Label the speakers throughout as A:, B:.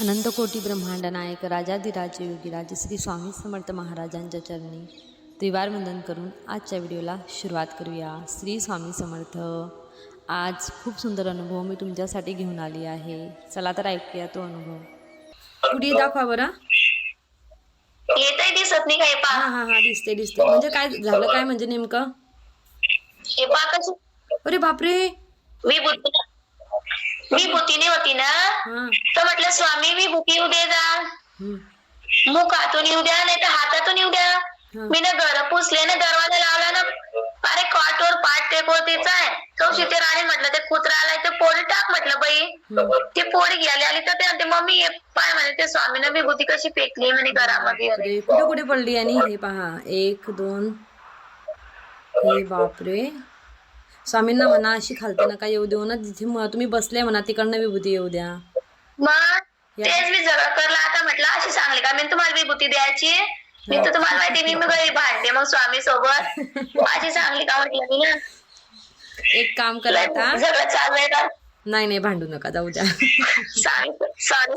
A: अनंत कोटी ब्रह्मांड नायक राजाधिराज योगीराज श्री स्वामी समर्थ महाराजांच्या चरणी त्रिवार वंदन करून आजच्या व्हिडिओला सुरुवात करूया. श्री स्वामी समर्थ आज खूप सुंदर अनुभव मी तुमच्यासाठी घेऊन आली आहे. चला तर ऐकूया तो अनुभव. पुढे दाखवा बरं.
B: दिसत नाही पा
A: हां हां हां दिसते दिसते म्हणजे काय झालं काय? म्हणजे नेमकं?
B: हे
A: अरे बापरे!
B: विभूती विभूतीने होती ना? तर म्हटलं स्वामी विभूती येऊ दे जा.
A: हं,
B: मुखातून येऊ द्या नाही तर हातातून येऊ द्या. मी ना घर पुसले ना दरवाजा लावला ना अरे कॉटवर पाठ टेकवतीच आहे कौशी ते राणी म्हटलं ते कुत्रा आलाय ते पोळी टाक म्हटलं बाई. ती पोळी घ्यायला आली तर ते म्हणते मम्मी हे पाय म्हणे ते स्वामीनं विभूती कशी पेकली म्हणे घरामध्ये?
A: कुठे कुठे पडली आणि? हे पहा एक दोन. हे बापरे. स्वामींना म्हणा अशी खालते नका येऊ देऊ ना. जिथे तुम्ही बसले म्हणा तिकडनं विभूती येऊ द्या.
B: मग तेच मी जगा करला. आता म्हटलं अशी सांगली का? मी तुम्हाला विभूती द्यायची. मी तर तुम्हाला माहिती मी मग भांडते मग स्वामी सोबत अशी सांगली का म्हटलं मी ना?
A: एक काम करा आता.
B: सगळं चालू आहे का?
A: नाही नाही भांडू नका जाऊ द्या.
B: सांग सांग.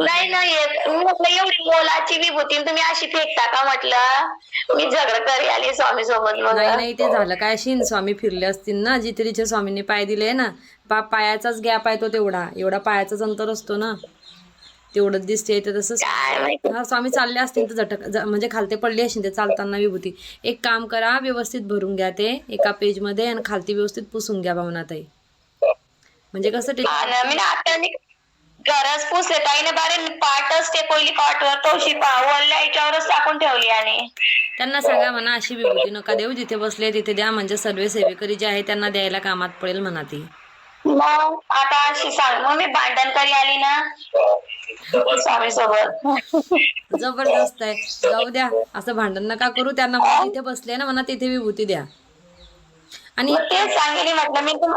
B: नाही नाही. येत. मी म्हटलं एवढी मोलाची विभूती तुम्ही अशी फेकता का म्हटलं? मी झगडं करी आली स्वामी सोबत मग.
A: नाही नाही ते झालं. काय शिन स्वामी फिरले असतील ना जिथे तिथे स्वामींनी पाय दिले ना पा पायाचाच गॅप आहे तो तेवढा. एवढा पायाचाच अंतर असतो ना. तेवढंच दिसते ते तसंच.
B: काय माहिती.
A: हा स्वामी चालले असतील तर झटक ज- म्हणजे खालते पडले असतील ते चालताना विभूती. एक काम करा व्यवस्थित भरून घ्या ते एका पेजमध्ये आणि खालती व्यवस्थित पुसून घ्या भावनाताई म्हणजे कसं ते
B: हा ना, मी ना आता मी गरज पुसले काही ना बारे मी पाठच ते पहिली पाठवर तोशी वल्ल्या याच्यावरच टाकून ठेवली आणि
A: त्यांना सांगा म्हणा अशी विभूती नका देऊ. जिथे बसले तिथे द्या. म्हणजे सर्व सेवेकरी जे आहे त्यांना द्यायला कामात पडेल म्हणा ती.
B: मग आता अशी सांग. मग मी भांडण करी आली ना? स्वामी सोबत.
A: जबरदस्त आहे. जाऊ द्या. असं भांडण नका करू. त्यांना म्हणा तिथे बसले ना म्हणा तिथे विभूती द्या. आणि
B: मग तेच सांगेली म्हटलं मी तुम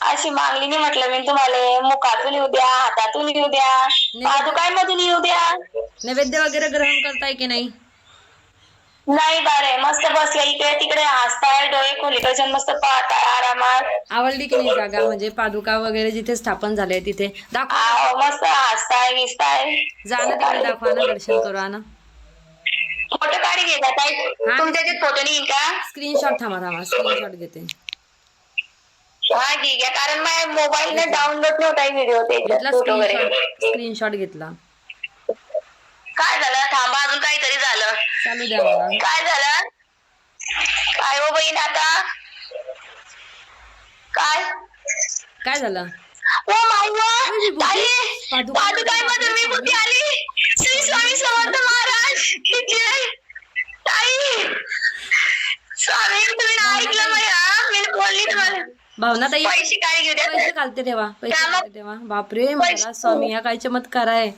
B: अशी मागली नाही म्हटलं मी तुम्हाला. मुखातून येऊ द्या हातातून येऊ द्या. पादुकांमधून येऊ द्या.
A: नैवेद्य वगैरे ग्रहण करताय की नाही?
B: नाही बारे मस्त बसल्या इकडे तिकडे हसताय डोळे खोलीकडे मस्त पाहताय आरामात.
A: आवडली की नाही जागा? म्हणजे पादुका वगैरे जिथे स्थापन झाले तिथे. दाखवा.
B: आहो, मस्त हसताय विसताय
A: जा ना तिकडे दाखवा ना दर्शन करू ना.
B: फोटो काढी घेता ताई? तुमच्या फोटो नाही का?
A: स्क्रीनशॉट थांबा थांबा. स्क्रीनशॉट घेते.
B: ठीक आहे. कारण माझ्या मोबाईल ने डाउनलोड नव्हता व्हिडिओ
A: घेतला
B: ते फोटो वगैरे.
A: स्क्रीनशॉट घेतला.
B: काय झालं? थांबा अजून काहीतरी झालं.
A: चालू द्या मला.
B: काय झालं? काय हो बहीण आता? काय?
A: काय झालं?
B: ओ गॉड ताई
A: पादुका-
B: विभूती आली. श्री स्वामी समर्थ महाराज की जय ताई. स्वामी तुम्ही ना ऐकलं नाही हा मी बोलली तुम्हाला.
A: भावना ताई
B: पैसे काय घेऊ द्या
A: पैसे घालते ठेवा पैसे
B: काय?
A: घालते ठेवा बापरे महाराज स्वामी हा काय चमत्कार आहे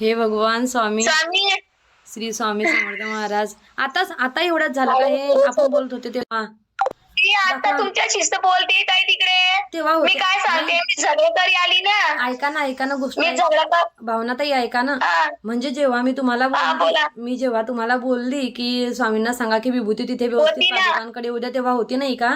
A: हे भगवान स्वामी.
B: स्वामी.
A: श्री स्वामी समर्थ महाराज. आताच आता एवढ्याच झालं का हे? आपण बोलत होते तेव्हा.
B: मी आता तुमच्या शिस्त बोलते ताई तिकडे.
A: तेव्हा
B: मी
A: होते
B: काय सांगते? मी झगडे तरी आली ना.
A: ऐका ना ऐका ना गोष्ट.
B: मी. झगडा
A: भावना ताई ऐका ना.
B: हा.
A: म्हणजे जेव्हा मी तुम्हाला बोलली
B: बोला.
A: मी जेव्हा तुम्हाला बोलली की स्वामींना सांगा की विभूती तिथे व्यवस्थित
B: होती ना.
A: पादुकांकडे उद्या तेव्हा होती नाही का?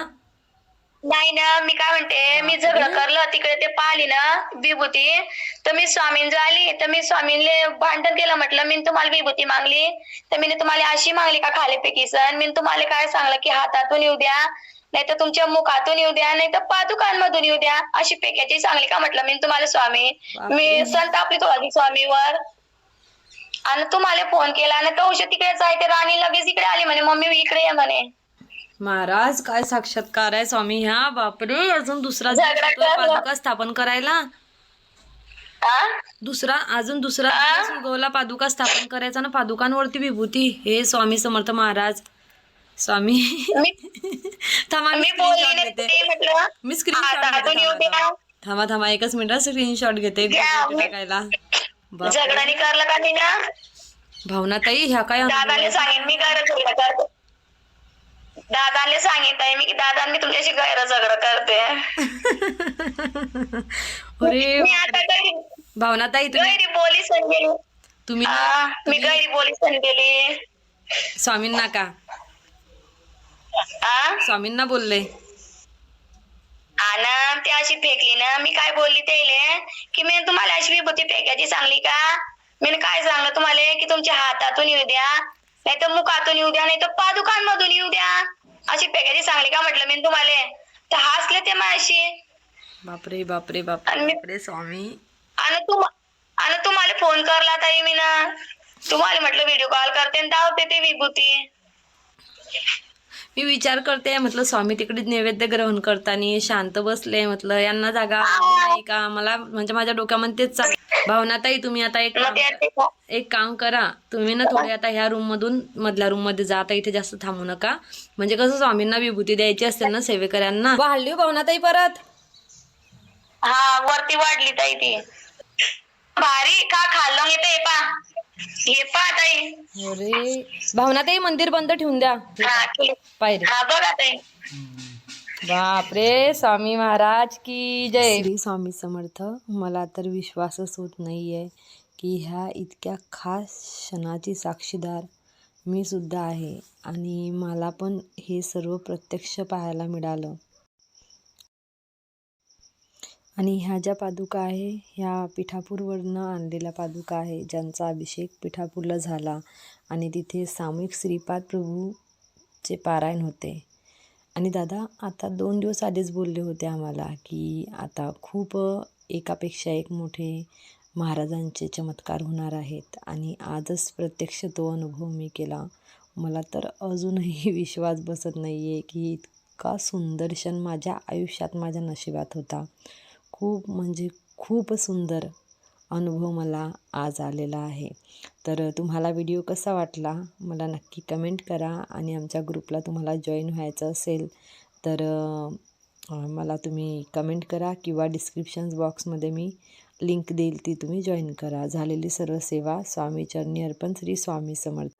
B: नाही ना मी काय म्हणते मी झगडं करलं तिकडे ते पाहिली ना विभूती तर मी स्वामींज आली तर मी स्वामींले भांडण केलं म्हटलं मी तुम्हाला विभूती मागली तर मी तुम्हाला अशी मागली का खालीपैकी सण मी तुम्हाला काय सांगलं की हातातून येऊ द्या नाही तर तुमच्या मुखातून येऊ द्या नाही तर पादुकांमधून येऊ द्या अशी पेक्याची सांगली का? म्हटलं मी तुम्हाला स्वामी. मी संतापली थोडी स्वामीवर आणि तुम्हाला फोन केला आणि कौश तिकडे जायते राणी लगेच इकडे आली म्हणे मम्मी इकडे ये म्हणे.
A: महाराज काय साक्षात्कार आहे स्वामी ह्या? बापरे अजून दुसरा
B: झगडा.
A: पादुका स्थापन करायला? दुसरा अजून दुसरा दिवस उगवला पादुका स्थापन करायचा ना पादुकांवरती विभूती. हे स्वामी समर्थ महाराज. स्वामी.
B: मी
A: थांबा मी
B: मी बोलली
A: स्क्रीनशॉट
B: नाही
A: घेते.
B: ते म्हटलं
A: मी स्क्रीनशॉट घेते थांबा,
B: द्या.
A: थांबा. थांबा थांबा एकच मिनिट स्क्रीनशॉट घेते
B: घ्या, मी-
A: टाकायला. बाप
B: झगडानी करलं का मी ना?
A: भावना ताई ह्या काय
B: दादाने? सांगेन मी करते दादाने सांगितलंय मी की दादा मी तुमच्याशी गैर झगडं करते
A: अरे
B: मी आता गैरी
A: भावना ताई तुम्ही
B: गैरी बोली गेली.
A: तुम्ही
B: हा, मी गैरी बोली गेली.
A: स्वामींना का?
B: हा
A: स्वामींना बोलले.
B: आणि ती अशी फेकली ना. मी काय बोलली त्याले? की मी तुम्हाला अशी विभूती फेकायची सांगली का? मी काय सांगलं तुम्हाला? की तुमच्या हातातून येऊ द्या. नाही तर मुखातून येऊ द्या नाही तर पादुकांमधून येऊ द्या. अशी फेकायची सांगली का म्हटलं मी तुम्हाला? तर हसले ते माझ्याशी
A: बापरे बापरे बापरे स्वामी.
B: आणि तुम आणि तुम्हाला फोन करला ताई मी ना तुम्हाला म्हटलं व्हिडिओ कॉल करते आणि दावते ते विभूती.
A: मी विचार करते म्हटलं स्वामी तिकडे नैवेद्य ग्रहण करताना शांत बसले म्हटलं यांना जागा नाही का? मला म्हणजे माझ्या डोक्यामध्ये तेच चाल भावनाताई तुम्ही आता एक काम. एक काम करा तुम्ही ना थोडे आता ह्या रूम मधून मधल्या रूममध्ये जा आता इथे जास्त थांबू नका. म्हणजे कसं स्वामींना विभूती द्यायची असते ना सेवेकऱ्यांना. वाढली भावनाताई परत.
B: हा वरती वाढली ताई ती. भारी का खाल्लं? येतं हे पा हे पा ताई
A: अरे भावनाताई मंदिर बंद ठेवून द्या.
B: हा ठीक.
A: पायरे
B: हा बघा ताई.
A: बापरे स्वामी महाराज की जय. श्री स्वामी समर्थ मला तर विश्वासच होत नाही आहे की ह्या इतक्या खास क्षणाची साक्षीदार मी सुद्धा आहे आणि मला पण हे सर्व प्रत्यक्ष पाहायला मिळालं. आणि ह्या ज्या पादुका आहे ह्या पिठापूरवरनं आणलेल्या पादुका आहे ज्यांचा अभिषेक पिठापूरला झाला आणि तिथे सामूहिक श्रीपाद प्रभूचे पारायण होते. आणि दादा आता दोन दिवस आधीच बोलले होते आम्हाला की आता खूप एकापेक्षा एक मोठे महाराजांचे चमत्कार होणार आहेत आणि आजच प्रत्यक्ष तो अनुभव मी केला. मला तर अजूनही विश्वास बसत नाही आहे की इतका सुंदर क्षण माझ्या आयुष्यात माझ्या नशिबात होता. खूप म्हणजे खूप सुंदर अनुभव मला आज आलेला आहे. तर तुम्हाला व्हिडिओ कसा वाटला? मला नक्की कमेंट करा आणि आमच्या ग्रुपला तुम्हाला जॉईन व्हायचं असेल तर मला तुम्ही कमेंट करा किंवा डिस्क्रिप्शन बॉक्समध्ये मी लिंक देईल ती तुम्ही जॉईन करा. झालेली सर्व सेवा स्वामी चरणी अर्पण श्री स्वामी समर्थ.